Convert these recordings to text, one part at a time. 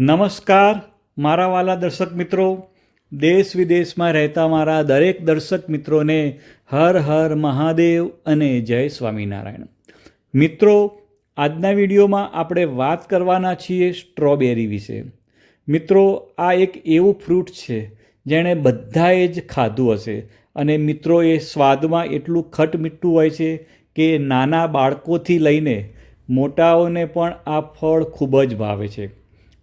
નમસ્કાર, મારા વાલા દર્શક મિત્રો. દેશ વિદેશમાં રહેતા મારા દરેક દર્શક મિત્રોને હર હર મહાદેવ અને જય સ્વામિનારાયણ. મિત્રો, આજના વિડીયોમાં આપણે વાત કરવાના છીએ સ્ટ્રોબેરી વિશે. મિત્રો, આ એક એવું ફ્રૂટ છે જેણે બધાએ જ ખાધું હશે અને મિત્રો, એ સ્વાદમાં એટલું ખટ મીઠું હોય છે કે નાના બાળકોથી લઈને મોટાઓને પણ આ ફળ ખૂબ જ ભાવે છે.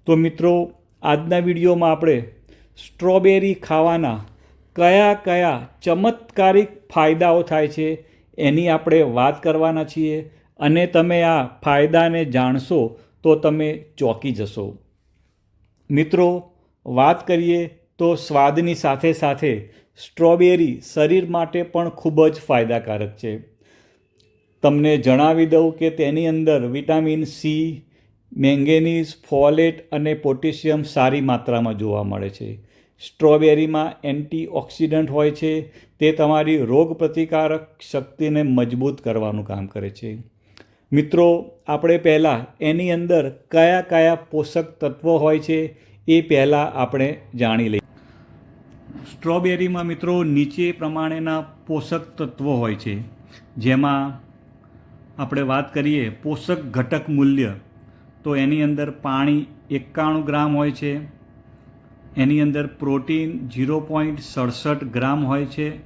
તો મિત્રો, આજના વિડીયોમાં આપણે સ્ટ્રોબેરી ખાવાના કયા કયા ચમત્કારિક ફાયદાઓ થાય છે એની આપણે વાત કરવાના છીએ અને તમે આ ફાયદાને જાણશો તો તમે ચોંકી જશો. મિત્રો, વાત કરીએ તો સ્વાદની સાથે સાથે સ્ટ્રોબેરી શરીર માટે પણ ખૂબ જ ફાયદાકારક છે. તમને જણાવી દઉં કે તેની અંદર વિટામિન સી મેંગેનીઝ, ફોલેટ અને પોટેશિયમ સારી માત્રામાં જોવા મળે છે. સ્ટ્રોબેરીમાં એન્ટીઓક્સિડન્ટ હોય છે. તે તમારી રોગ પ્રતિકારક શક્તિને મજબૂત કરવાનું કામ કરે છે. મિત્રો, આપણે પહેલાં એની અંદર કયા કયા પોષક તત્વો હોય છે એ પહેલાં આપણે જાણી લઈએ. સ્ટ્રોબેરીમાં મિત્રો નીચે પ્રમાણેના પોષક તત્વો હોય છે. જેમાં આપણે વાત કરીએ પોષક ઘટક મૂલ્ય. તો એની અંદર પાણી એકાણું ગ્રામ હોય છે. એની અંદર પ્રોટીન ઝીરો પોઈન્ટ સડસઠ ગ્રામ હોય છે.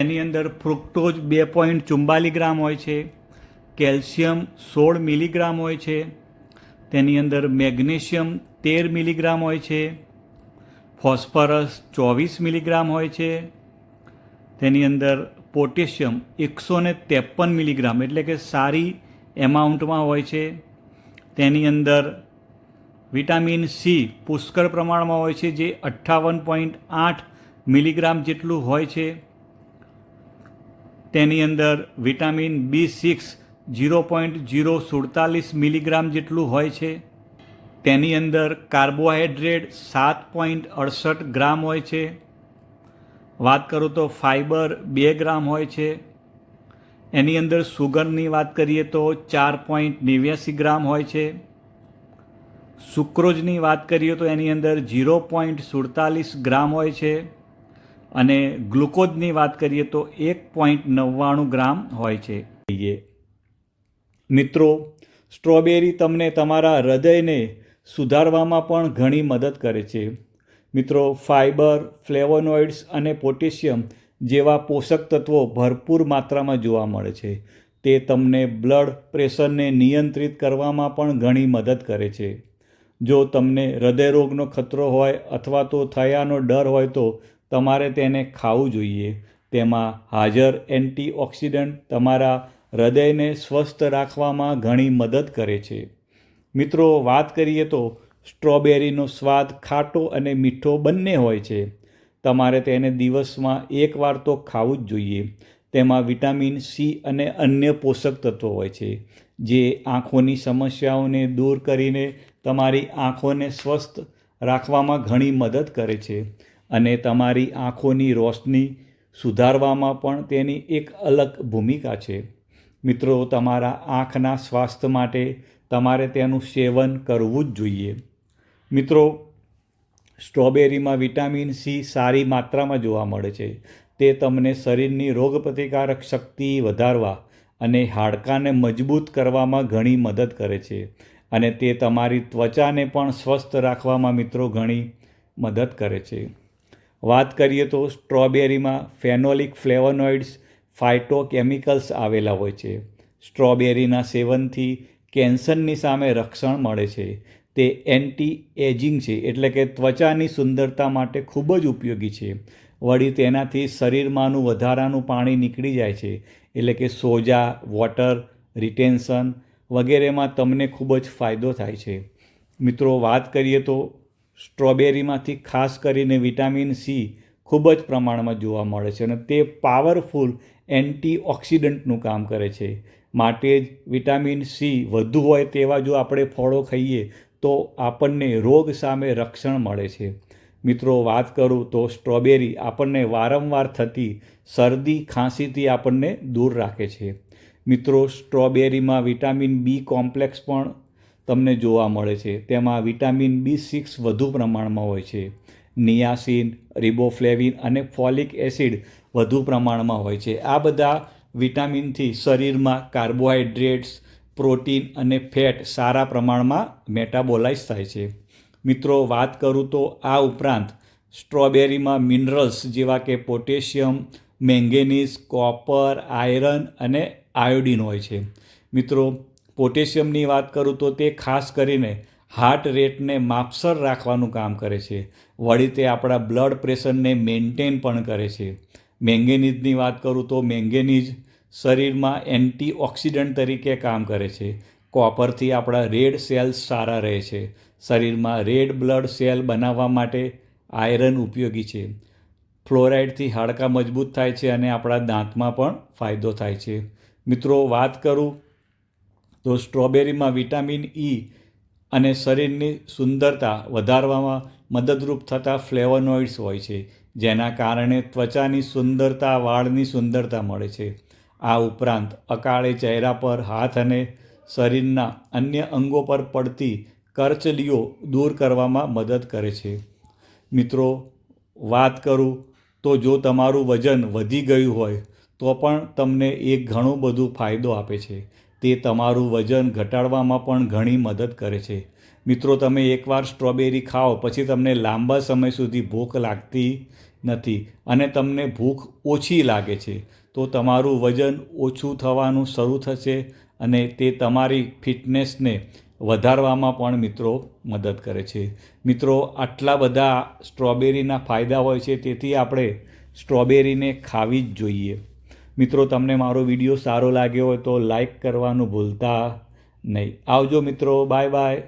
એની અંદર ફ્રુક્ટોઝ બે પોઈન્ટ ચુંબાલી ગ્રામ હોય છે. કેલ્શિયમ સોળ મિલીગ્રામ હોય છે. તેની અંદર મેગ્નેશિયમ તેર મિલીગ્રામ હોય છે. ફોસ્ફરસ ચોવીસ મિલીગ્રામ હોય છે. તેની અંદર પોટેશિયમ એકસો ને ત્રેપન મિલીગ્રામ એટલે કે સારી એમાઉન્ટમાં હોય છે. તેની અંદર વિટામિન સી પુષ્કળ પ્રમાણમાં હોય છે, જે અઠ્ઠાવન પોઈન્ટ આઠ મિલીગ્રામ જેટલું હોય છે. તેની અંદર vitamin B six zero point zero સુડતાલીસ મિલીગ્રામ જેટલું હોય છે. તેની અંદર કાર્બોહાઈડ્રેટ સાત પોઈન્ટ અડસઠ ગ્રામ હોય છે. વાત કરું તો ફાઇબર બે ગ્રામ હોય છે. એની અંદર સુગરની વાત કરીએ તો ચાર પોઈન્ટ નેવ્યાસી ગ્રામ હોય છે. સુક્રોજની વાત કરીએ તો એની અંદર ઝીરો પોઈન્ટ સુડતાલીસ ગ્રામ હોય છે. અને ગ્લુકોઝની વાત કરીએ તો એક પોઈન્ટ નવ્વાણું ગ્રામ હોય છે. મિત્રો, સ્ટ્રોબેરી તમને તમારા હૃદયને સુધારવામાં પણ ઘણી મદદ કરે છે. મિત્રો ફાઇબર ફ્લેવોનોઇડ્સ અને પોટેશિયમ જેવા પોષક તત્વો ભરપૂર માત્રામાં જોવા મળે છે. તે તમને બ્લડ પ્રેશરને નિયંત્રિત કરવામાં પણ ઘણી મદદ કરે છે. જો તમને હૃદયરોગનો ખતરો હોય અથવા તો થયાનો ડર હોય તો તમારે તેને ખાવું જોઈએ. તેમાં હાજર એન્ટીઓક્સિડન્ટ તમારા હૃદયને સ્વસ્થ રાખવામાં ઘણી મદદ કરે છે. મિત્રો, વાત કરીએ તો સ્ટ્રોબેરીનો સ્વાદ ખાટો અને મીઠો બંને હોય છે. તમારે તેને દિવસમાં એકવાર તો ખાવું જ જોઈએ. તેમાં વિટામિન સી અને અન્ય પોષક તત્વો હોય છે, જે આંખોની સમસ્યાઓને દૂર કરીને તમારી આંખોને સ્વસ્થ રાખવામાં ઘણી મદદ કરે છે અને તમારી આંખોની રોશની સુધારવામાં પણ તેની એક અલગ ભૂમિકા છે. મિત્રો, તમારા આંખના સ્વાસ્થ્ય માટે તમારે તેનું સેવન કરવું જ જોઈએ. મિત્રો સ્ટ્રોબેરીમાં વિટામિન સી સારી માત્રામાં જોવા મળે છે. તે તમને શરીરની રોગપ્રતિકારક શક્તિ વધારવા અને હાડકાને મજબૂત કરવામાં ઘણી મદદ કરે છે અને તે તમારી ત્વચાને પણ સ્વસ્થ રાખવામાં મિત્રો ઘણી મદદ કરે છે. વાત કરીએ તો સ્ટ્રોબેરીમાં ફેનોલિક ફ્લેવોનોઇડ્સ, ફાઇટોકેમિકલ્સ આવેલા હોય છે. સ્ટ્રોબેરીના સેવનથી કેન્સરની સામે રક્ષણ મળે છે. તે એન્ટી એજિંગ છે, એટલે કે ત્વચાની સુંદરતા માટે ખૂબ જ ઉપયોગી છે. વળી તેનાથી શરીરમાંનું વધારાનું પાણી નીકળી જાય છે, એટલે કે સોજા, વોટર, રિટેન્શન વગેરેમાં તમને ખૂબ જ ફાયદો થાય છે. મિત્રો, વાત કરીએ તો સ્ટ્રોબેરીમાંથી ખાસ કરીને વિટામિન સી ખૂબ જ પ્રમાણમાં જોવા મળે છે અને તે પાવરફુલ એન્ટીઓક્સિડન્ટનું કામ કરે છે. માટે જ વિટામિન સી વધુ હોય તેવા જો આપણે ફળો ખાઈએ તો આપણને રોગ સામે રક્ષણ મળે છે. મિત્રો, વાત કરું તો સ્ટ્રોબેરી આપણને વારંવાર થતી શરદી, ખાંસીથી આપણને દૂર રાખે છે. મિત્રો, સ્ટ્રોબેરીમાં વિટામિન બી કોમ્પ્લેક્સ પણ તમને જોવા મળે છે. તેમાં વિટામિન બી સિક્સ વધુ પ્રમાણમાં હોય છે. નિયાસિન, રિબોફ્લેવિન અને ફોલિક એસિડ વધુ પ્રમાણમાં હોય છે. આ બધા વિટામિનથી શરીરમાં કાર્બોહાઈડ્રેટ્સ પ્રોટીન અને ફેટ સારા પ્રમાણમાં મેટાબોલાઇઝ થાય છે. મિત્રો, વાત કરું તો આ ઉપરાંત સ્ટ્રોબેરીમાં મિનરલ્સ જેવા કે પોટેશિયમ, મેંગેનીઝ, કોપર, આયરન અને આયોડિન હોય છે. મિત્રો, પોટેશિયમની વાત કરું તો તે ખાસ કરીને હાર્ટ રેટને માપસર રાખવાનું કામ કરે છે. વળી તે આપણા બ્લડ પ્રેશરને મેન્ટેન પણ કરે છે. મેંગેનીઝની વાત કરું તો મેંગેનીઝ શરીરમાં એન્ટીઓક્સિડન્ટ તરીકે કામ કરે છે. કોપરથી આપણા રેડ સેલ્સ સારા રહે છે. શરીરમાં રેડ બ્લડ સેલ બનાવવા માટે આયરન ઉપયોગી છે. ફ્લોરાઇડથી હાડકાં મજબૂત થાય છે અને આપણા દાંતમાં પણ ફાયદો થાય છે. મિત્રો, વાત કરું તો સ્ટ્રોબેરીમાં વિટામિન ઈ અને શરીરની સુંદરતા વધારવામાં મદદરૂપ થતા ફ્લેવોનોઇડ્સ હોય છે, જેના કારણે ત્વચાની સુંદરતા, વાળની સુંદરતા મળે છે. આ ઉપરાંત અકાળે ચહેરા પર હાથ અને શરીરના અન્ય અંગો પર પડતી કરચલીઓ દૂર કરવામાં મદદ કરે છે. મિત્રો, વાત કરું તો જો તમારું વજન વધી ગયું હોય, તો પણ તમને એ ઘણું બધું ફાયદો આપે છે. તે તમારું વજન ઘટાડવામાં પણ ઘણી મદદ કરે છે. મિત્રો, તમે એકવાર સ્ટ્રોબેરી ખાઓ, પછી તમને લાંબા સમય સુધી ભૂખ લાગતી નથી અને તમને ભૂખ ઓછી લાગે છે, તો તમારું વજન ઓછું થવાનું શરૂ થશે અને તે તમારી ફિટનેસને વધારવામાં પણ મિત્રો મદદ કરે છે. મિત્રો, આટલા બધા સ્ટ્રોબેરીના ફાયદા હોય છે, તેથી આપણે સ્ટ્રોબેરીને ખાવી જ જોઈએ. મિત્રો, તમને મારો વીડિયો સારો લાગ્યો હોય તો લાઈક કરવાનું ભૂલતા નહીં. આવજો મિત્રો, બાય બાય.